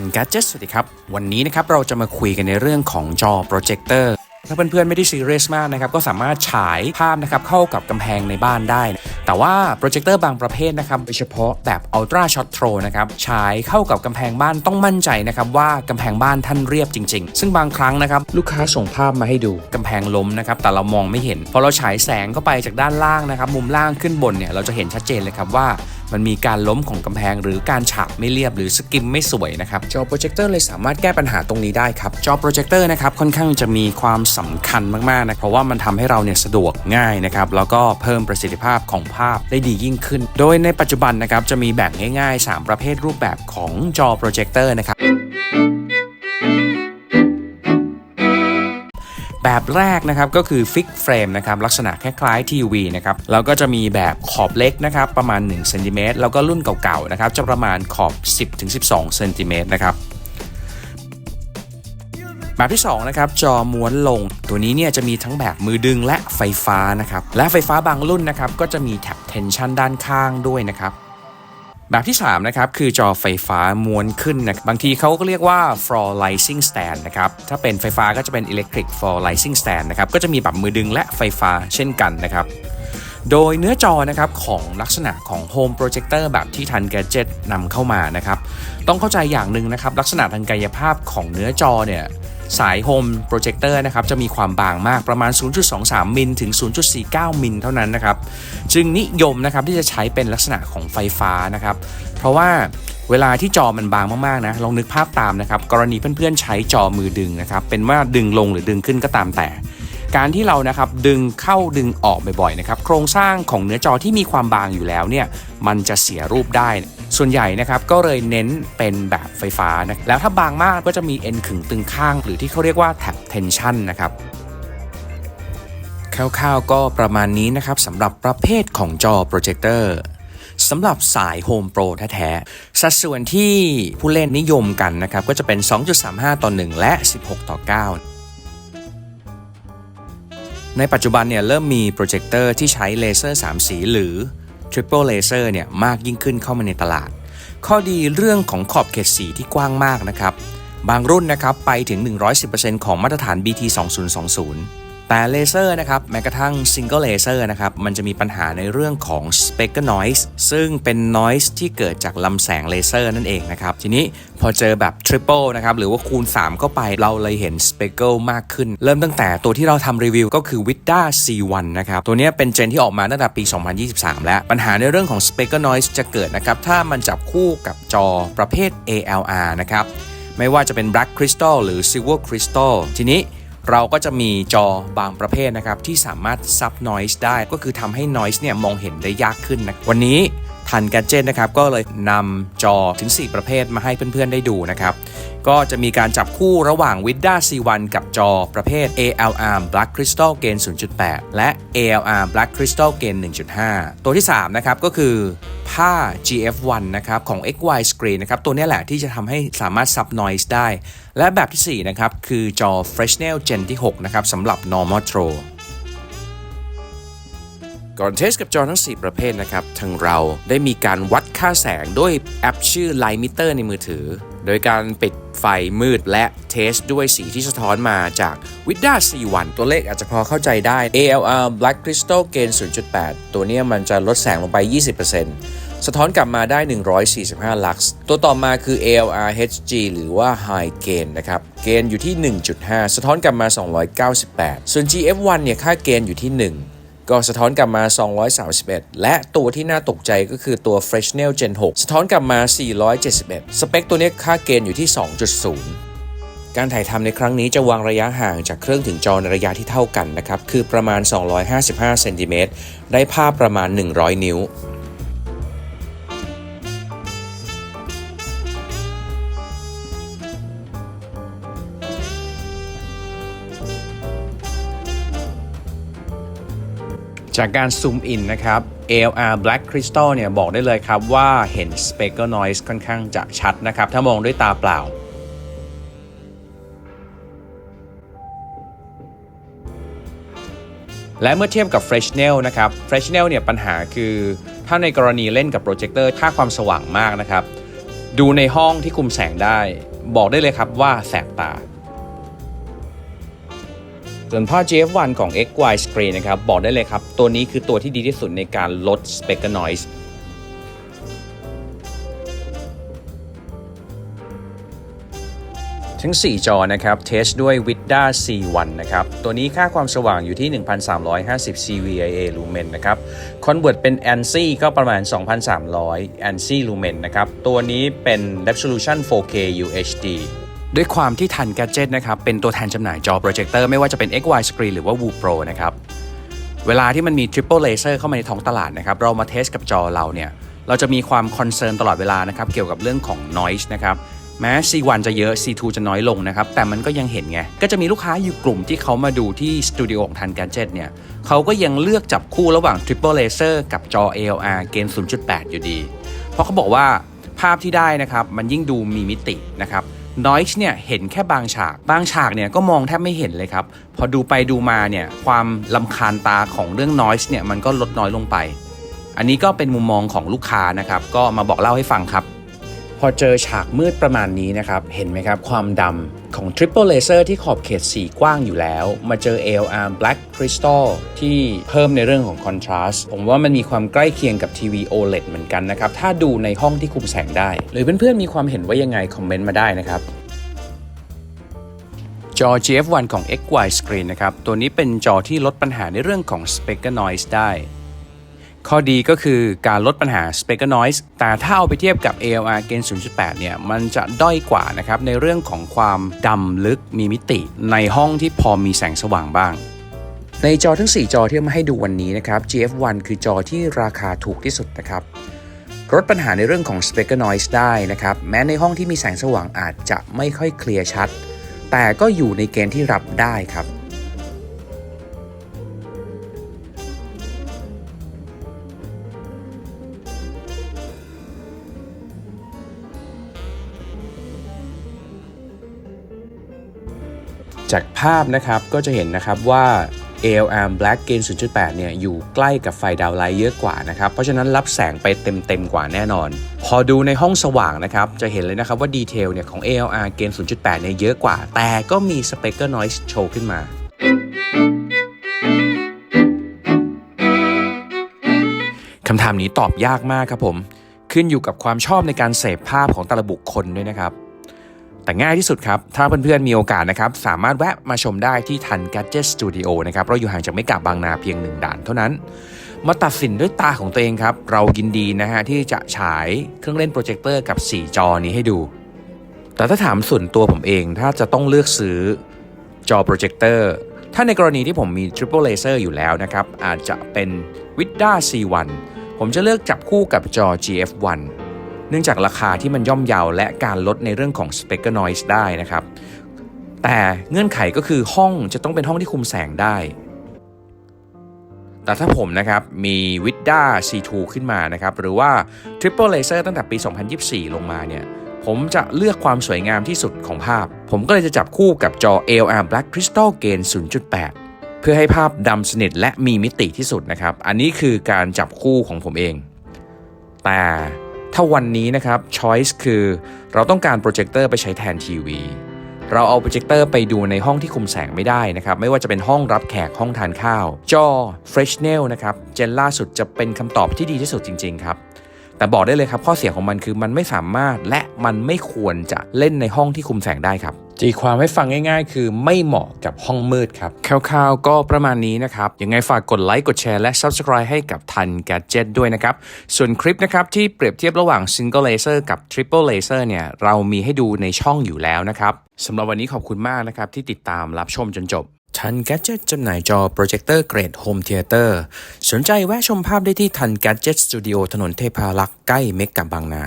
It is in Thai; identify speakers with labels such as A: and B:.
A: นกั d เจสวัสดีครับ วันนี้นะครับเราจะมาคุยกันในเรื่องของจอโปรเจคเตอร์ถ้าเพื่อนๆไม่ได้ซีเรียสมากนะครับก็สามารถฉายภาพนะครับเข้ากับกำแพงในบ้านได้ แต่ว่าโปรเจคเตอร์บางประเภทนะครับโดยเฉพาะแบบ Ultra Shot Throw นะครับฉายเข้ากับกำแพงบ้านต้องมั่นใจนะครับว่ากำแพงบ้านท่านเรียบจริง ๆ ซึ่งบางครั้งนะครับลูกค้าส่งภาพมาให้ดูกำแพงล้มนะครับแต่เรามองไม่เห็น พอเราฉายแสงเข้าไปจากด้านล่างนะครับมุมล่างขึ้นบนเนี่ยเราจะเห็นชัดเจนเลยครับว่า มันมีการล้มของกำแพง หรือการฉาบไม่เรียบหรือสกิมไม่สวยนะครับจอโปรเจคเตอร์เลยสามารถแก้ปัญหาตรงนี้ได้ครับจอโปรเจคเตอร์นะครับค่อนข้างจะมีความสำคัญมากๆนะเพราะว่ามันทำให้เราเนี่ยสะดวกง่ายนะครับแล้วก็เพิ่มประสิทธิภาพของภาพได้ดียิ่งขึ้น โดยในปัจจุบันนะครับจะมีแบ่งง่าย ๆ 3 ประเภทรูปแบบของจอโปรเจคเตอร์นะครับ แบบแรกนะครับก็คือฟิกเฟรมนะครับลักษณะคล้ายๆทีวีนะครับแล้วก็จะมีแบบขอบเล็กนะครับประมาณ1เซนติเมตรแล้วก็รุ่นเก่าๆนะครับจะประมาณขอบ 10-12เซนติเมตรนะครับแบบที่2นะครับจอม้วนลง ตัวนี้เนี่ยจะมีทั้งแบบมือดึงและไฟฟ้านะครับและไฟฟ้าบางรุ่นนะครับก็จะมีแท็บเทนชันด้านข้างด้วยนะครับ แบบที่3นะครับคือจอไฟฟ้าม้วนขึ้นนะบางทีเขาก็เรียกว่า floor lighting stand นะครับถ้าเป็นไฟฟ้าก็จะเป็น electric floor lighting stand นะครับก็จะมีแบบมือดึงและไฟฟ้าเช่นกันนะครับโดยเนื้อจอนะครับของลักษณะของ Home Projector แบบที่ทัน Gadget นำเข้ามานะครับ ต้องเข้าใจอย่างหนึ่งนะครับ ลักษณะทางกายภาพของเนื้อจอเนี่ย สาย Home Projector นะครับจะมีความบางมากประมาณ 0.23 มิลถึง 0.49 มิลเท่านั้นนะครับ จึงนิยมนะครับที่จะใช้เป็นลักษณะของไฟฟ้านะครับ เพราะว่าเวลาที่จอมันบางมากๆนะลองนึกภาพตามนะครับกรณีเพื่อนๆใช้จอมือดึงนะครับเป็นว่าดึงลงหรือดึงขึ้นก็ตามแต่ การที่เรานะครับดึงเข้าดึงออกบ่อยๆนะครับโครงสร้างของเนื้อจอที่มีความบางอยู่แล้วเนี่ยมันจะเสียรูปได้ ส่วนใหญ่นะครับก็เลยเน้นเป็นแบบไฟฟ้านะแล้วถ้าบางมากก็จะมีเอ็นขึงตึงข้าง หรือที่เขาเรียกว่าแท็บเทนชันนะครับคร่าวๆก็ประมาณนี้นะครับสำหรับประเภทของจอโปรเจคเตอร์สำหรับสาย Home Pro แท้ๆ สัดส่วนที่ผู้เล่นนิยมกันนะครับ ก็จะเป็น 2.35 ต่อ 1 และ 16 ต่อ 9 ในปัจจุบันเนี่ยเริ่มมีโปรเจคเตอร์ที่ใช้เลเซอร์ 3 สีหรือ Triple Laser เนี่ยมากยิ่งขึ้นเข้ามาในตลาด ข้อดีเรื่องของขอบเขตสีที่กว้างมากนะครับ บางรุ่นนะครับไปถึง 110%ของมาตรฐาน BT 2020 แต่เลเซอร์นะครับแม้กระทั่งซิงเกิลเลเซอร์นะครับมันจะมีปัญหาในเรื่องของ speckle noise ซึ่งเป็น noise ที่เกิดจากลำแสงเลเซอร์นั่นเองนะครับ ทีนี้พอเจอแบบ triple นะครับหรือว่าคูณ 3 เข้าไปเราเลยเห็น speckle มากขึ้น เริ่มตั้งแต่ตัวที่เราทำรีวิวก็คือ Vida C1 นะครับตัวนี้เป็นเจนที่ออกมาตั้งแต่ปี 2023 แล้ว ปัญหาในเรื่องของ speckle noise จะเกิดนะครับถ้ามันจับคู่กับจอประเภท ALR นะครับไม่ว่าจะเป็น black crystal หรือ silver crystal ทีนี้ เราก็จะมีจอบางประเภทนะครับที่สามารถซับ noise ได้ก็คือทำให้ noise เนี่ยมองเห็นได้ยากขึ้นนะวันนี้ ทัน Gadget นะครับ ก็เลยนำจอถึง 4 ประเภทมาให้เพื่อนๆได้ดูนะครับ ก็จะมีการจับคู่ระหว่าง Vidda C1 กับจอประเภท ALR Black Crystal Gain 0.8 และ ALR Black Crystal Gain 1.5 ตัวที่ 3 นะครับ ก็คือผ้า GF1 นะครับของ XY Screen นะครับ ตัวนี้แหละที่จะทำให้สามารถซับ noise ได้ และแบบที่ 4 นะครับ คือจอ Fresnel Gen ที่ 6 นะครับสำหรับ Normal Throw ก่อนเทสกับจอทั้ง 4 ประเภทนะครับ ทางเราได้มีการวัดค่าแสงด้วยแอปชื่อ Light Meter ในมือถือ โดยการปิดไฟมืดและเทสด้วยสีที่สะท้อนมาจาก Vidda C1 ตัวเลขอาจจะพอเข้าใจได้ ALR Black Crystal Gain 0.8 ตัวนี้มันจะลดแสงลงไป 20%สะท้อนกลับมาได้ 145 ลักซ์ตัวต่อมาคือ ALR HG หรือว่า High Gain นะครับ เกณฑ์อยู่ที่ 1.5 สะท้อนกลับมา 298 ส่วน GF1 เนี่ยค่าเกณฑ์อยู่ที่ 1 ก็สะท้อนกลับมา 231 และตัวที่น่าตกใจก็คือตัว Fresnel Gen 6 สะท้อนกลับมา 471 สเปคตัวนี้ค่าเกณฑ์อยู่ที่ 2.0การถ่ายทำในครั้งนี้จะวางระยะห่างจากเครื่องถึงจอในระยะที่เท่ากันนะครับ คือประมาณ 255 เซนติเมตร ได้ภาพประมาณ 100 นิ้ว จากการซูมอินนะครับ ALR Black Crystal เนี่ยบอกได้เลยครับว่าเห็น Speckle Noise ค่อนข้างจะชัดนะครับ ถ้ามองด้วยตาเปล่า และเมื่อเทียบกับ Fresnel นะครับ Fresnel เนี่ยปัญหาคือถ้าในกรณีเล่นกับโปรเจคเตอร์ค่าความสว่างมากนะครับ ดูในห้องที่คุมแสงได้ บอกได้เลยครับว่าแสบตา ส่วนภาพ GF1 ของ XY Screen นะครับ บอกได้เลยครับ ตัวนี้คือตัวที่ดีที่สุดในการลด Speaker Noise ทั้ง 4 จอนะครับ เทสด้วย Vida C1 นะครับ ตัวนี้ค่าความสว่างอยู่ที่ 1350 CVIA lumen นะครับ Convert เป็น ANSI ก็ประมาณ 2,300 ANSI lumen นะครับ ตัวนี้เป็น resolution 4K UHD ด้วยความที่ทัน Gadget นะครับเป็นตัวแทนจำหน่ายจอโปรเจคเตอร์ไม่ว่าจะเป็น XY Screen หรือว่า Wu Pro นะครับเวลาที่มันมี Triple Laser เข้ามาในท้องตลาดนะครับเรามาเทสกับจอเราเนี่ยเราจะมีความคอนเซิร์นตลอดเวลานะครับเกี่ยวกับเรื่องของ noise นะครับแม้ C1 จะเยอะ C2 จะน้อยลงนะครับ แต่มันก็ยังเห็นไง ก็จะมีลูกค้าอยู่กลุ่มที่เขามาดูที่สตูดิโอของทัน Gadget เนี่ยเขาก็ยังเลือกจับคู่ระหว่าง Triple Laser กับจอ ALR เกณฑ์0.8 อยู่ดี เพราะเขาบอกว่าภาพที่ได้นะครับ มันยิ่งดูมีมิตินะครับ นอยช์เนี่ยเห็นแค่บางฉาก บางฉากเนี่ยก็มองแทบไม่เห็นเลยครับ พอดูไปดูมาเนี่ยความลำคาญตาของเรื่องนอยช์เนี่ยมันก็ลดน้อยลงไป อันนี้ก็เป็นมุมมองของลูกค้านะครับก็มาบอกเล่าให้ฟังครับ พอเจอฉากมืดประมาณนี้นะครับเห็นไหมครับความดำ ของ Triple Laser ที่ขอบเขตสีกว้างอยู่แล้ว มาเจอ ALR Black Crystal ที่เพิ่มในเรื่องของ Contrast ผมว่ามันมีความใกล้เคียงกับทีวี OLED เหมือนกันนะครับ ถ้าดูในห้องที่คุมแสงได้ หรือเพื่อนๆมีความเห็นว่ายังไง คอมเมนต์มาได้นะครับจอ GF1 ของ XY Screen นะครับ ตัวนี้เป็นจอที่ลดปัญหาในเรื่องของ Speaker Noise ได้ ข้อดีก็คือการลดปัญหา Speaker Noise แต่ถ้าเอาไปเทียบกับ ALR เกณฑ์0.8 เนี่ย มันจะด้อยกว่านะครับ ในเรื่องของความดำลึกมีมิติ ในห้องที่พอมีแสงสว่างบ้าง ในจอทั้ง 4 จอที่มาให้ดูวันนี้นะครับ GF1 คือจอที่ราคาถูกที่สุดนะครับลดปัญหาในเรื่องของ Speaker Noise ได้นะครับ แม้ในห้องที่มีแสงสว่างอาจจะไม่ค่อยเคลียร์ชัด แต่ก็อยู่ในเกณฑ์ที่รับได้ครับ จากภาพนะครับก็จะเห็นนะครับว่า ALR Black Gain 0.8 เนี่ยอยู่ใกล้กับไฟดาวไลท์เยอะกว่านะครับ เพราะฉะนั้นรับแสงไปเต็มๆกว่าแน่นอน พอดูในห้องสว่างนะครับ จะเห็นเลยนะครับว่าดีเทลเนี่ยของ ALR Gain 0.8 เนี่ยเยอะกว่า แต่ก็มี Speaker Noise โชว์ขึ้นมาคำถามนี้ตอบยากมากครับผม ขึ้นอยู่กับความชอบในการเสพภาพของแต่ละบุคคลด้วยนะครับ แต่ง่ายที่สุดครับ ถ้าเพื่อนๆมีโอกาสนะครับ สามารถแวะมาชมได้ที่ทัน Gadget Studio นะครับ เราอยู่ห่างจากไม่กาบบางนาเพียงหนึ่งด่านเท่านั้น มาตัดสินด้วยตาของตัวเองครับ เรายินดีนะฮะที่จะฉายเครื่องเล่นโปรเจคเตอร์กับ 4 จอนี้ให้ดู แต่ถ้าถามส่วนตัวผมเอง ถ้าจะต้องเลือกซื้อจอโปรเจคเตอร์ ถ้าในกรณีที่ผมมี Triple Laser อยู่แล้วนะครับ อาจจะเป็น Vidda C1 ผมจะเลือกจับคู่กับจอ GF1 เนื่องจากราคาที่มันย่อมเยาและการลดในเรื่องของ Speaker Noise ได้นะครับ แต่เงื่อนไขก็คือห้องจะต้องเป็นห้องที่คุมแสงได้ แต่ถ้าผมนะครับมี Vidda C2 ขึ้นมานะครับ หรือว่า Triple Laser ตั้งแต่ปี 2024 ลงมาเนี่ยผมจะเลือกความสวยงามที่สุดของภาพ ผมก็เลยจะจับคู่กับจอ ALR Black Crystal Gain 0.8 เพื่อให้ภาพดำสนิทและมีมิติที่สุดนะครับ อันนี้คือการจับคู่ของผมเอง แต่ ถ้าวันนี้นะครับ choice คือเราต้องการโปรเจคเตอร์ไปใช้แทนทีวีเราเอาโปรเจคเตอร์ไปดูในห้องที่คุมแสงไม่ได้นะครับ ไม่ว่าจะเป็นห้องรับแขกห้องทานข้าว จอ Fresnel นะครับ เจนล่าสุดจะเป็นคำตอบที่ดีที่สุดจริง ๆ ครับ แต่บอกได้เลยครับ ข้อเสียของมันคือมันไม่สามารถและมันไม่ควรจะเล่นในห้องที่คุมแสงได้ครับ จีความให้ฟังง่ายๆ คือไม่เหมาะกับห้องมืดครับคร่าวๆก็ประมาณนี้นะครับ ยังไงฝากกดไลค์กดแชร์และ Subscribe ให้กับทัน Gadget ด้วยนะครับ ส่วนคลิปนะครับที่เปรียบเทียบระหว่าง Single Laser กับ Triple Laser เนี่ยเรามีให้ดูในช่องอยู่แล้วนะครับสำหรับวันนี้ขอบคุณมากนะครับที่ติดตามรับชมจนจบทัน Gadget จำหน่ายจอโปรเจคเตอร์เกรดโฮมเทเตอร์สนใจแวะชมภาพได้ที่ทัน Gadget Studio ถนนเทพารักษ์ใกล้เมกกับบางนา